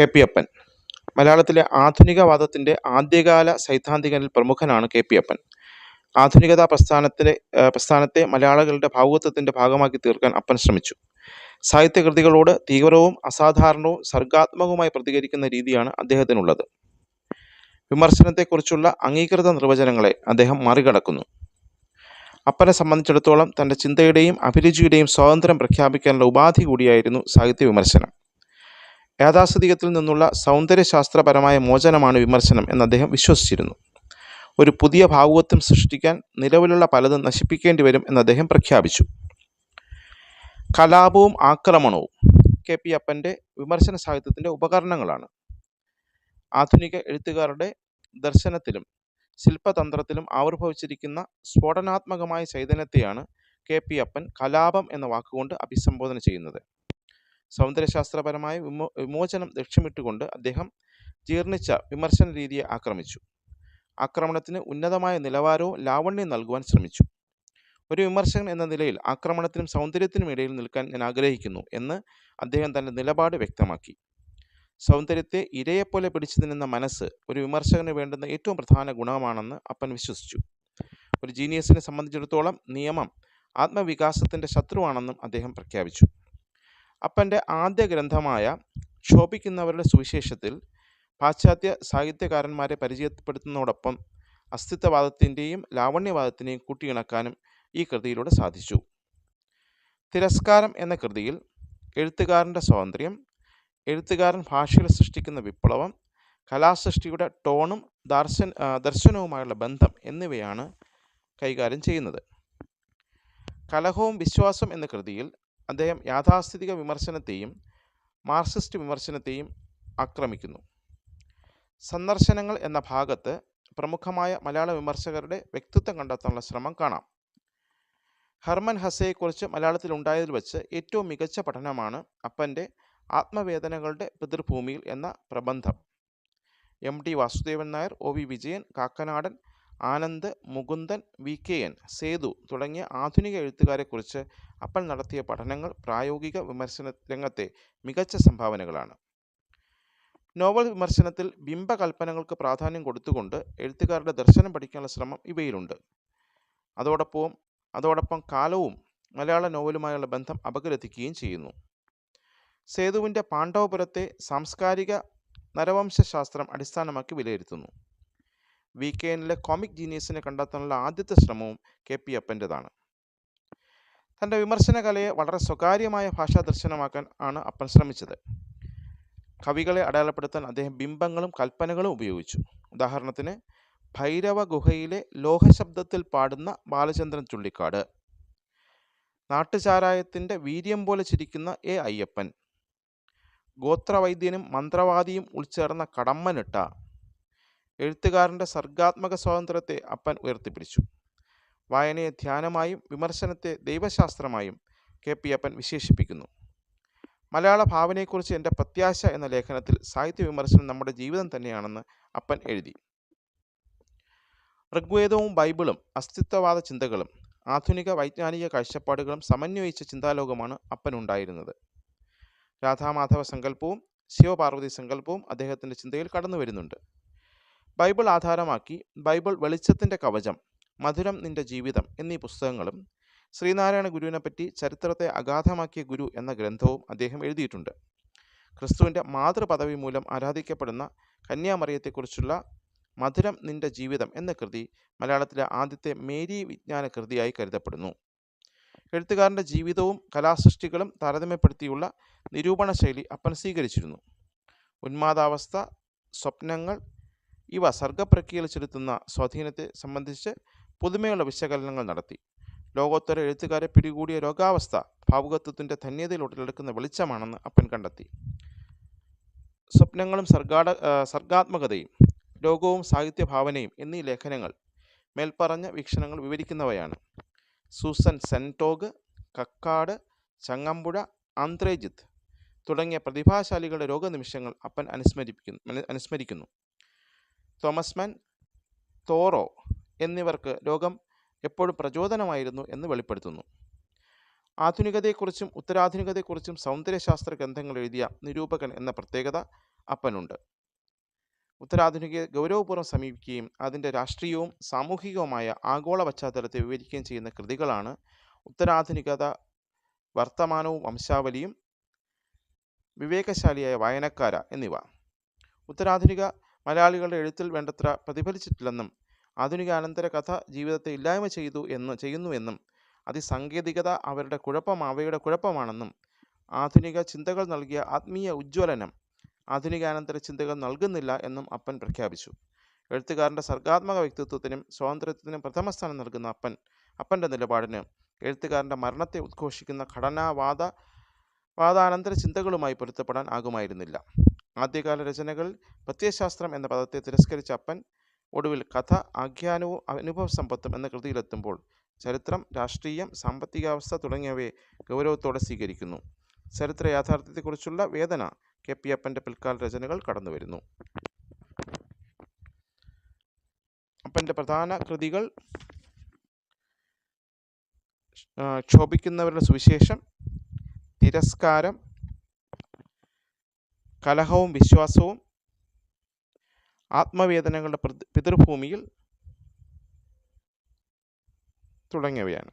K P അപ്പൻ. മലയാളത്തിലെ ആധുനികവാദത്തിന്റെ ആദ്യകാല സൈദ്ധാന്തികനിൽ പ്രമുഖനാണ് കെ പി അപ്പൻ. ആധുനികതാ പ്രസ്ഥാനത്തിലെ പ്രസ്ഥാനത്തെ മലയാളികളുടെ ഭാവുകത്വത്തിന്റെ ഭാഗമാക്കി തീർക്കാൻ അപ്പൻ ശ്രമിച്ചു. സാഹിത്യകൃതികളോട് തീവ്രവും അസാധാരണവും സർഗാത്മകവുമായി പ്രതികരിക്കുന്ന രീതിയാണ് അദ്ദേഹത്തിനുള്ളത്. വിമർശനത്തെക്കുറിച്ചുള്ള അംഗീകൃത നിർവചനങ്ങളെ അദ്ദേഹം മറികടക്കുന്നു. അപ്പനെ സംബന്ധിച്ചിടത്തോളം തന്റെ ചിന്തയുടെയും അഭിരുചിയുടെയും സ്വാതന്ത്ര്യം പ്രഖ്യാപിക്കാനുള്ള ഉപാധി കൂടിയായിരുന്നു സാഹിത്യ വിമർശനം. യാഥാസ്ഥിതികത്തിൽ നിന്നുള്ള സൗന്ദര്യശാസ്ത്രപരമായ മോചനമാണ് വിമർശനം എന്ന് അദ്ദേഹം വിശ്വസിച്ചിരുന്നു. ഒരു പുതിയ ഭാവുകത്വം സൃഷ്ടിക്കാൻ നിലവിലുള്ള പലതും നശിപ്പിക്കേണ്ടി വരും എന്ന് അദ്ദേഹം പ്രഖ്യാപിച്ചു. കലാപവും ആക്രമണവും കെ പി അപ്പന്റെ വിമർശന സാഹിത്യത്തിന്റെ ഉപകരണങ്ങളാണ്. ആധുനിക എഴുത്തുകാരുടെ ദർശനത്തിലും ശില്പതന്ത്രത്തിലും ആവിർഭവിച്ചിരിക്കുന്ന സ്ഫോടനാത്മകമായ ചൈതന്യത്തെയാണ് കെ പി അപ്പൻ കലാപം എന്ന വാക്കുകൊണ്ട് അഭിസംബോധന ചെയ്യുന്നത്. സൗന്ദര്യശാസ്ത്രപരമായ വിമോ വിമോചനം ലക്ഷ്യമിട്ടുകൊണ്ട് അദ്ദേഹം ജീർണിച്ച വിമർശന രീതിയെ ആക്രമിച്ചു. ആക്രമണത്തിന് ഉന്നതമായ നിലവാരവും ലാവണ്യം നൽകുവാൻ ശ്രമിച്ചു. ഒരു വിമർശകൻ എന്ന നിലയിൽ ആക്രമണത്തിനും സൗന്ദര്യത്തിനും ഇടയിൽ നിൽക്കാൻ ഞാൻ ആഗ്രഹിക്കുന്നു എന്ന് അദ്ദേഹം തന്റെ നിലപാട് വ്യക്തമാക്കി. സൗന്ദര്യത്തെ ഇരയെപ്പോലെ പിടിച്ചു നിന്ന മനസ്സ് ഒരു വിമർശകന് വേണ്ടുന്ന ഏറ്റവും പ്രധാന ഗുണമാണെന്ന് അപ്പൻ വിശ്വസിച്ചു. ഒരു ജീനിയസിനെ സംബന്ധിച്ചിടത്തോളം നിയമം ആത്മവികാസത്തിന്റെ ശത്രുവാണെന്നും അദ്ദേഹം പ്രഖ്യാപിച്ചു. അപ്പന്റെ ആദ്യ ഗ്രന്ഥമായ ക്ഷോഭിക്കുന്നവരുടെ സുവിശേഷത്തിൽ പാശ്ചാത്യ സാഹിത്യകാരന്മാരെ പരിചയപ്പെടുത്തുന്നതോടൊപ്പം അസ്തിത്വവാദത്തിന്റെയും ലാവണ്യവാദത്തിന്റെയും കൂട്ടിയിണക്കാനും ഈ കൃതിയിലൂടെ സാധിച്ചു. തിരസ്കാരം എന്ന കൃതിയിൽ എഴുത്തുകാരന്റെ സ്വാതന്ത്ര്യം എഴുത്തുകാരൻ ഭാഷയിൽ സൃഷ്ടിക്കുന്ന വിപ്ലവം കലാസൃഷ്ടിയുടെ ടോണും ദർശൻ ദർശനവുമായുള്ള ബന്ധം എന്നിവയാണ് കൈകാര്യം ചെയ്യുന്നത്. കലഹവും വിശ്വാസം എന്ന കൃതിയിൽ അദ്ദേഹം യാഥാസ്ഥിതിക വിമർശനത്തെയും മാർക്സിസ്റ്റ് വിമർശനത്തെയും ആക്രമിക്കുന്നു. സന്ദർശനങ്ങൾ എന്ന ഭാഗത്ത് പ്രമുഖമായ മലയാള വിമർശകരുടെ വ്യക്തിത്വം കണ്ടെത്താനുള്ള ശ്രമം കാണാം. ഹർമൻ ഹസയെക്കുറിച്ച് മലയാളത്തിൽ ഉണ്ടായതിൽ വെച്ച് ഏറ്റവും മികച്ച പഠനമാണ് അപ്പന്റെ ആത്മവേദനകളുടെ പിതൃഭൂമിയിൽ എന്ന പ്രബന്ധം. M T Vasudevan Nair O V Vijayan Kakkanadan Anand Mukundan V. K. N. Sethu തുടങ്ങിയ ആധുനിക എഴുത്തുകാരെക്കുറിച്ച് അപ്പൽ നടത്തിയ പഠനങ്ങൾ പ്രായോഗിക വിമർശന രംഗത്തെ മികച്ച സംഭാവനകളാണ്. നോവൽ വിമർശനത്തിൽ ബിംബകൽപ്പനകൾക്ക് പ്രാധാന്യം കൊടുത്തുകൊണ്ട് എഴുത്തുകാരുടെ ദർശനം പഠിക്കാനുള്ള ശ്രമം ഇവയിലുണ്ട്. അതോടൊപ്പം അതോടൊപ്പം കാലവും മലയാള നോവലുമായുള്ള ബന്ധം അപഗ്രഥിക്കുകയും ചെയ്യുന്നു. സേതുവിന്റെ പാണ്ഡവപുരത്തെ സാംസ്കാരിക നരവംശാസ്ത്രം അടിസ്ഥാനമാക്കി വിലയിരുത്തുന്നു. വി കെ എന്നിലെ കോമിക് ജീനിയസിനെ കണ്ടെത്താനുള്ള ആദ്യത്തെ ശ്രമവും കെ പി അപ്പന്റെതാണ്. തന്റെ വിമർശന കലയെ വളരെ സ്വകാര്യമായ ഭാഷാ ദർശനമാക്കാൻ ആണ് അപ്പൻ ശ്രമിച്ചത്. കവികളെ അടയാളപ്പെടുത്താൻ അദ്ദേഹം ബിംബങ്ങളും കൽപ്പനകളും ഉപയോഗിച്ചു. ഉദാഹരണത്തിന് ഭൈരവ ഗുഹയിലെ ലോഹശബ്ദത്തിൽ പാടുന്ന ബാലചന്ദ്രൻ ചുള്ളിക്കാട്. നാട്ടുചാരായത്തിന്റെ വീര്യം പോലെ ചിരിക്കുന്ന എ അയ്യപ്പൻ. ഗോത്രവൈദ്യനും മന്ത്രവാദിയും ഉൾച്ചേർന്ന കടമ്മനിട്ട എഴുത്തുകാരന്റെ സർഗാത്മക സ്വാതന്ത്ര്യത്തെ അപ്പൻ ഉയർത്തിപ്പിടിച്ചു. വായനയെ ധ്യാനമായും വിമർശനത്തെ ദൈവശാസ്ത്രമായും കെ. പി. അപ്പൻ വിശേഷിപ്പിക്കുന്നു. മലയാള ഭാവനയെക്കുറിച്ച് എന്റെ പ്രത്യാശ എന്ന ലേഖനത്തിൽ സാഹിത്യ വിമർശനം നമ്മുടെ ജീവിതം തന്നെയാണെന്ന് അപ്പൻ എഴുതി. ഋഗ്വേദവും ബൈബിളും അസ്തിത്വവാദ ചിന്തകളും ആധുനിക വൈജ്ഞാനിക കാഴ്ചപ്പാടുകളും സമന്വയിച്ച ചിന്താലോകമാണ് അപ്പൻ ഉണ്ടായിരുന്നത്. രാധാമാധവ സങ്കല്പവും ശിവപാർവതി സങ്കല്പവും അദ്ദേഹത്തിന്റെ ചിന്തയിൽ കടന്നു വരുന്നുണ്ട് ബൈബിൾ ആധാരമാക്കി ബൈബിൾ വെളിച്ചത്തിന്റെ കവചം മധുരം നിന്റെ ജീവിതം എന്നീ പുസ്തകങ്ങളും ശ്രീനാരായണ ഗുരുവിനെപ്പറ്റി ചരിത്രത്തെ അഗാധമാക്കിയ ഗുരു എന്ന ഗ്രന്ഥവും അദ്ദേഹം എഴുതിയിട്ടുണ്ട്. ക്രിസ്തുവിന്റെ മാതൃപദവി മൂലം ആരാധിക്കപ്പെടുന്ന കന്യാമറിയത്തെക്കുറിച്ചുള്ള മധുരം നിന്റെ ജീവിതം എന്ന കൃതി മലയാളത്തിലെ ആദ്യത്തെ മേരി വിജ്ഞാന കൃതിയായി കരുതപ്പെടുന്നു. എഴുത്തുകാരന്റെ ജീവിതവും കലാസൃഷ്ടികളും താരതമ്യപ്പെടുത്തിയുള്ള നിരൂപണ ശൈലി അപ്പൻ സ്വീകരിച്ചിരുന്നു. ഉന്മാദാവസ്ഥ സ്വപ്നങ്ങൾ ഇവ സർഗപ്രക്രിയയിൽ ചെലുത്തുന്ന സ്വാധീനത്തെ സംബന്ധിച്ച് പുതുമയുള്ള വിശകലനങ്ങൾ നടത്തി. ലോകോത്തര എഴുത്തുകാരെ പിടികൂടിയ രോഗാവസ്ഥ ഭാവുകത്വത്തിന്റെ ധന്യതയിൽ ഉടലെടുക്കുന്ന വെളിച്ചമാണെന്ന് അപ്പൻ കണ്ടെത്തി. സ്വപ്നങ്ങളും സർഗാട സർഗാത്മകതയും ലോകവും സാഹിത്യഭാവനയും എന്നീ ലേഖനങ്ങൾ മേൽപ്പറഞ്ഞ വീക്ഷണങ്ങൾ വിവരിക്കുന്നവയാണ്. Susan Sontag Kakkad Changampuzha Andre Gide തുടങ്ങിയ പ്രതിഭാശാലികളുടെ രോഗനിമിഷങ്ങൾ അപ്പൻ അനുസ്മരിപ്പിക്കുന്നു അനുസ്മരിക്കുന്നു. തോമസ് മാൻ തോറോ എന്നിവർക്ക് രോഗം എപ്പോഴും പ്രചോദനമായിരുന്നു എന്ന് വെളിപ്പെടുത്തുന്നു. ആധുനികതയെക്കുറിച്ചും ഉത്തരാധുനികതയെക്കുറിച്ചും സൗന്ദര്യശാസ്ത്ര ഗ്രന്ഥങ്ങൾ എഴുതിയ നിരൂപകൻ എന്ന പ്രത്യേകത അപ്പനുണ്ട്. ഉത്തരാധുനിക ഗൗരവപൂർവം സമീപിക്കുകയും അതിന്റെ രാഷ്ട്രീയവും സാമൂഹികവുമായ ആഗോള പശ്ചാത്തലത്തെ വിവരിക്കുകയും ചെയ്യുന്ന കൃതികളാണ് ഉത്തരാധുനികത വർത്തമാനവും വംശാവലിയും വിവേകശാലിയായ വായനക്കാര എന്നിവ. ഉത്തരാധുനിക മലയാളികളുടെ എഴുത്തിൽ വേണ്ടത്ര പ്രതിഫലിച്ചിട്ടില്ലെന്നും ആധുനിക അനന്തര കഥ ജീവിതത്തെ ഇല്ലായ്മ ചെയ്തു എന്ന് ചെയ്യുന്നുവെന്നും അതിസാങ്കേതികത അവരുടെ കുഴപ്പം അവയുടെ കുഴപ്പമാണെന്നും ആധുനിക ചിന്തകൾ നൽകിയ ആത്മീയ ഉജ്ജ്വലനം ആധുനിക ആധുനികാനന്തര ചിന്തകൾ നൽകുന്നില്ല എന്നും അപ്പൻ പ്രഖ്യാപിച്ചു. എഴുത്തുകാരന്റെ സർഗാത്മക വ്യക്തിത്വത്തിനും സ്വാതന്ത്ര്യത്തിനും പ്രഥമ സ്ഥാനം നൽകുന്ന അപ്പൻ അപ്പന്റെ നിലപാടിന് എഴുത്തുകാരന്റെ മരണത്തെ ഉദ്ഘോഷിക്കുന്ന ഘടനാവാദ വാദാനന്തര ചിന്തകളുമായി പൊരുത്തപ്പെടാൻ ആകുമായിരുന്നില്ല. ആദ്യകാല രചനകൾ പ്രത്യയശാസ്ത്രം എന്ന പദത്തെ തിരസ്കരിച്ച അപ്പൻ ഒടുവിൽ കഥ ആഖ്യാനവും അനുഭവ സമ്പത്തും എന്ന കൃതിയിലെത്തുമ്പോൾ ചരിത്രം രാഷ്ട്രീയം സാമ്പത്തികാവസ്ഥ തുടങ്ങിയവയെ ഗൗരവത്തോടെ സ്വീകരിക്കുന്നു. ചരിത്ര യാഥാർത്ഥ്യത്തെക്കുറിച്ചുള്ള വേദന കെ. പി. അപ്പന്റെ പിൽക്കാല രചനകൾ കടന്നു വരുന്നു അപ്പന്റെ പ്രധാന കൃതികൾ ക്ഷോഭിക്കുന്നവരുടെ സുവിശേഷം തിരസ്കാരം കലഹവും വിശ്വാസവും ആത്മവേദനകളുടെ പിതൃഭൂമിയിൽ തുടങ്ങിയവയാണ്.